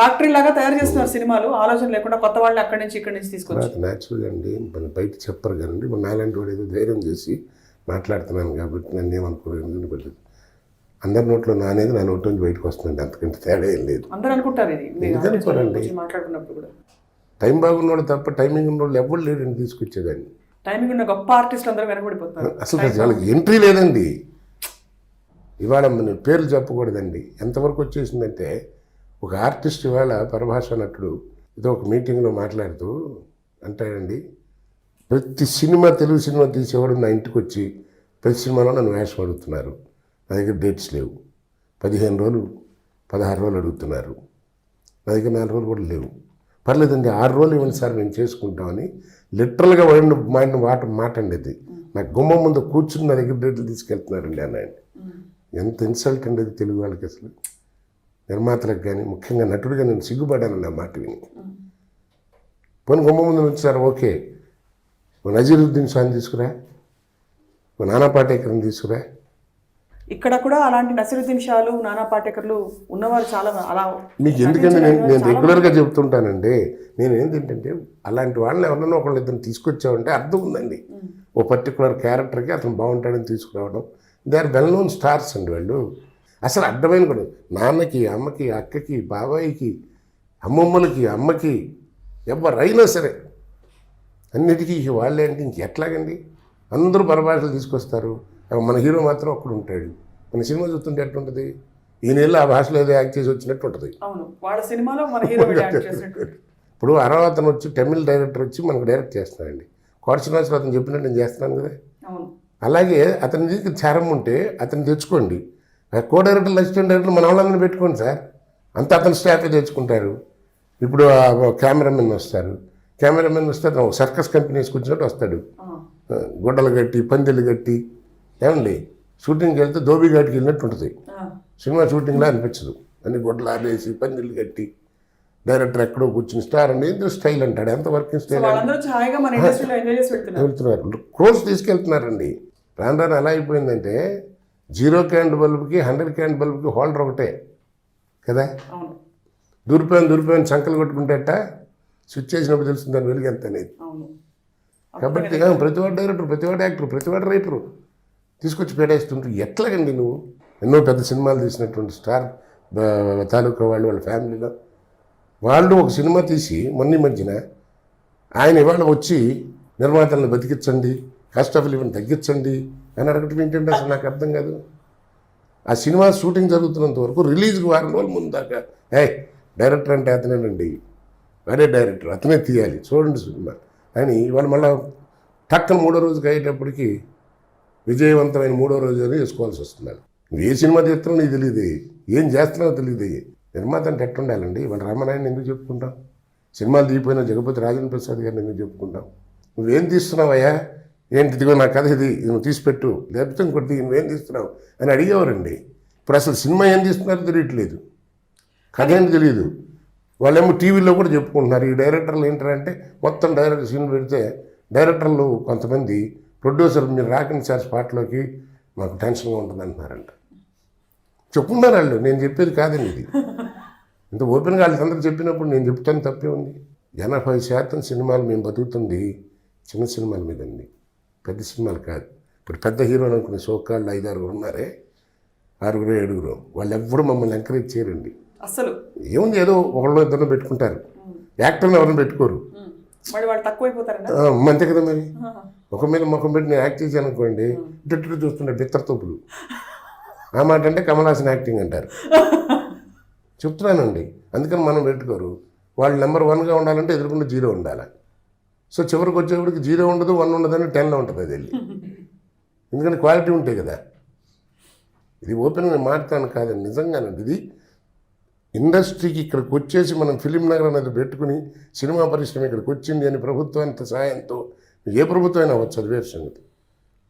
Factory లాగా తయారు చేస్తున్నారు సినిమాలు. ఆలోచన లేకుండా కొత్త వాళ్ళని అక్కడి నుంచి ఇక్కడి నుంచి తీసుకొచ్చి. నాకు న్యాచురల్గా అండి మన బయట చెప్పరు కదండి మన నాలాంటి వాడు ఏదో ధైర్యం చేసి మాట్లాడుతున్నాను కాబట్టి నన్ను ఏమనుకోలేదు పర్లేదు అందరి నోట్లో నా అనేది నా నోట్ నుంచి బయటకు వస్తుందండి అంతకంటే తేడా ఏం లేదు. అందరూ అనుకుంటారు ఇది. అనుకోరండి? మాట్లాడుకున్నప్పుడు కూడా. టైం బాగున్నోడు తప్ప టైమింగ్ ఉన్నోళ్ళు ఎవరు లేడండి తీసుకొచ్చేదాన్ని. టైమింగ్ ఉన్న గొప్ప ఆర్టిస్టులు అందరూ వెనకబడిపోతున్నారు. అసలు వాళ్ళకి ఎంట్రీ లేదండి. ఇవాళ మన పేర్లు చెప్పకూడదండి. ఎంతవరకు వచ్చేసిందంటే ఒక ఆర్టిస్ట్ ఇవాళ పరభాష నటుడు ఏదో ఒక మీటింగ్లో మాట్లాడుతూ అంటాడండి ప్రతి సినిమా తెలుగు సినిమా తీసేవాడు నా ఇంటికి వచ్చి ప్రతి సినిమాలో నన్ను వేషం అడుగుతున్నారు. నా దగ్గర డేట్స్ లేవు. పదిహేను రోజులు పదహారు రోజులు అడుగుతున్నారు. నా దగ్గర నాలుగు రోజులు కూడా లేవు. పర్లేదండి ఆరు రోజులు ఇవ్వండి సార్ మేము చేసుకుంటామని లిటరల్గా వాడిని మాట మాట మాట అండి అది. నా గుమ్మం ముందు కూర్చుని నా దగ్గర డేట్లు తీసుకెళ్తున్నారండి అన్నాయండి ఎంత ఇన్సల్ట్ అండి అది తెలుగు వాళ్ళకి అసలు. నిర్మాతలకు కానీ ముఖ్యంగా నటుడిగా నేను సిగ్గుపడ్డాను ఆ మాట విని. పోనీ గుమ్మ ముందు నుంచి సార్ ఓకే. నజీరుద్దీన్ షాని తీసుకురా. నానా పాటేకర్ని తీసుకురా. ఇక్కడ కూడా అలాంటి నసిరుద్దీన్ షాలు నానా పాటేకర్లు ఉన్నవారు చాలా అలా మీకు ఎందుకంటే నేను నేను రెగ్యులర్గా చెప్తుంటానండి. నేను ఏంటంటే అలాంటి వాళ్ళని ఎవరన్నా ఒకళ్ళు ఇద్దరు తీసుకొచ్చామంటే అర్థం ఉందండి. ఓ పర్టికులర్ క్యారెక్టర్కి అతను బాగుంటాడని తీసుకురావడం. They are well known stars అండి వాళ్ళు. అసలు అర్థమైన కూడా నాన్నకి అమ్మకి అక్కకి బాబాయికి అమ్మమ్మలకి అమ్మకి ఎవరైనా సరే అన్నిటికీ ఇక వాళ్ళే అంటే ఇంకెట్లాగండి అందరూ పరభాషలు తీసుకొస్తారు. మన హీరో మాత్రం ఒక్కడు ఉంటాడు. మన సినిమా చూస్తుంటే ఎట్లుంటుంది? ఈ నెల ఆ భాషలో ఏదో యాక్ట్ చేసి వచ్చినట్టు ఉంటుంది. ఇప్పుడు అరవ అతను వచ్చి తమిళ్ డైరెక్టర్ వచ్చి మనకు డైరెక్ట్ చేస్తున్నాడండి. కోట శ్రీనివాసరావు అతను చెప్పినట్టు నేను చేస్తున్నాను కదా? అలాగే అతని దగ్గర చారం ఉంటే అతను తెచ్చుకోండి. కో డైరెక్టర్ అసిస్టెంట్ డైరెక్టర్ మన వాళ్ళందరినీ పెట్టుకోండి సార్. అంతా అతని స్టాఫే తెచ్చుకుంటారు ఇప్పుడు కెమెరామెన్ వస్తారు. కెమెరామెన్ వస్తే అతను ఒక సర్కస్ కంపెనీ వేసుకొచ్చినట్టు వస్తాడు. గుడ్డలు కట్టి పందెలు కట్టి ఏమండి? షూటింగ్కి వెళ్తే ధోబిఘాట్కి వెళ్ళినట్టు ఉంటుంది. సినిమా షూటింగ్లా అనిపించదు. అన్ని గుడ్డలు ఆడేసి పందిళ్ళు కట్టి డైరెక్టర్ ఎక్కడో కూర్చుని స్టార్ అండి ఏందో స్టైల్ అంటాడు. ఎంత వర్కింగ్ స్టైల్ వెళ్తున్నారు. క్రోర్స్ తీసుకెళ్తున్నారండి. రాను రాను ఎలా అయిపోయిందంటే జీరో క్యాండ్ బల్బుకి హండ్రెడ్ క్యాండ్ బల్బుకి హోల్డర్ ఒకటే కదా? దూరిపోయిన దూరిపోయిన సంకలు కొట్టుకుంటేట స్విచ్ చేసినప్పుడు తెలుస్తుంది దాని వెలుగు ఎంత అనేది. కాబట్టి ప్రతివాడు డైరెక్టర్ ప్రతివాడు యాక్టర్ ప్రతివాడు రైటరు తీసుకొచ్చి పేడేస్తుంటారు ఎట్లాగండి నువ్వు? ఎన్నో పెద్ద సినిమాలు తీసినటువంటి స్టార్ తాలూకా వాళ్ళు వాళ్ళ ఫ్యామిలీలో. వాళ్ళు ఒక సినిమా తీసి మొన్న మధ్యన ఆయన ఇవాళ వచ్చి నిర్మాతలను బతికించండి కాస్ట్ ఆఫ్ లివింగ్ తగ్గించండి అని అడగటం ఏంటంటే అసలు నాకు అర్థం కాదు. ఆ సినిమా షూటింగ్ జరుగుతున్నంత వరకు రిలీజ్కి వారం రోజుల ముందు దాకా ఏ డైరెక్టర్ అంటే అతనేనండి. అదే డైరెక్టర్ అతనే తీయాలి. చూడండి సినిమా. అని ఇవాళ మళ్ళీ టక్కన మూడో రోజుకి అయ్యేటప్పటికి విజయవంతమైన మూడో రోజు అని వేసుకోవాల్సి వస్తున్నాడు నువ్వు ఏ సినిమా తీస్తున్నావు నీకు తెలియదు ఏం చేస్తున్నావో తెలియదు నిర్మాత అంటే ఎట్టుండాలండి ఇవాళ రామనాయణ ఎందుకు చెప్పుకుంటాం? సినిమాలు తీయిపోయిన జగపతి రాజేంద్ర ప్రసాద్ గారిని ఎందుకు చెప్పుకుంటాం? నువ్వేం తీస్తున్నావయ్యా? ఏంటి ఇదిగో నా కథ ఇది నువ్వు తీసిపెట్టు. లేకపోతే ఇంకోటి నువ్వేం తీస్తున్నావు? అని అడిగేవారండి. ఇప్పుడు అసలు సినిమా ఏం తీస్తున్నారో తెలియట్లేదు. కథ ఏంటి తెలియదు వాళ్ళేమో టీవీలో కూడా చెప్పుకుంటున్నారు. ఈ డైరెక్టర్లు ఏంటంటే మొత్తం డైరెక్టర్ సీన్ పెడితే డైరెక్టర్లు కొంతమంది ప్రొడ్యూసర్ మీరు రాకండి సార్ స్పాట్లోకి మాకు టెన్షన్గా ఉంటుంది అంటున్నారంట. చెప్పున్నారు వాళ్ళు. నేను చెప్పేది కాదండి ఇది. ఇంత ఓపెన్గా వాళ్ళందరూ చెప్పినప్పుడు నేను చెప్తాను తప్పే ఉంది. ఎనభై శాతం సినిమాలు మేము బతుకుతుంది చిన్న సినిమాల మీదండి. పెద్ద సినిమాలు కాదు. ఇప్పుడు పెద్ద హీరోలు అనుకునే సోకాళ్ళు ఐదు ఆరుగురు ఉన్నారే ఆరుగురు ఏడుగురు. వాళ్ళు ఎవ్వరూ మమ్మల్ని ఎంకరేజ్ చేయరండి. అస్సలు. ఏముంది ఏదో ఒకళ్ళు ఇద్దరు పెట్టుకుంటారు. యాక్టర్ని ఎవరిని పెట్టుకోరు. అంతే కదా మరి. ఒక మీద ముఖం పెట్టి నేను యాక్ట్ చేశాను అనుకోండి ఇటు ఇటు చూస్తుంటే బిత్తర తోపులు. ఆ మాట అంటే కమలాసన్ యాక్టింగ్ అంటారు. చెప్తున్నానండి. అందుకని మనం పెట్టుకోరు. వాళ్ళు నెంబర్ వన్గా ఉండాలంటే ఎదురుకుండా జీరో ఉండాలి? సో చివరికి వచ్చేప్పటికి జీరో ఉండదు వన్ ఉండదని టెన్లో ఉంటుంది అది వెళ్ళి. ఎందుకంటే క్వాలిటీ ఉంటాయి కదా. ఇది ఓపెన్గా మాట్లాడతాను కాదండి నిజంగానండి ఇది. ఇండస్ట్రీకి ఇక్కడికి వచ్చేసి మనం ఫిలిం నగర్ అనేది పెట్టుకుని సినిమా పరిశ్రమ ఇక్కడికి వచ్చింది అని ప్రభుత్వానికి సహాయంతో ఏ ప్రభుత్వం అయినా అవ్వచ్చు అది వేరే సంగతి.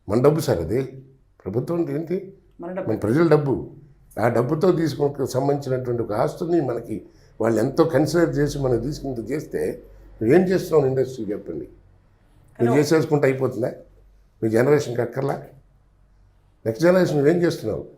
మన డబ్బు సార్ అది. ప్రభుత్వం అంటే ఏంటి? మన ప్రజల డబ్బు. ఆ డబ్బుతో తీసుకుని సంబంధించినటువంటి ఒక ఆస్తుని మనకి వాళ్ళు ఎంతో కన్సిడర్ చేసి మనం తీసుకుంటూ చేస్తే నువ్వేం చేస్తున్నావు ఇండస్ట్రీ చెప్పండి. నువ్వు చేసేసుకుంటే అయిపోతుందా? మీ జనరేషన్కి అక్కర్లా? నెక్స్ట్ జనరేషన్ నువ్వేం చేస్తున్నావు?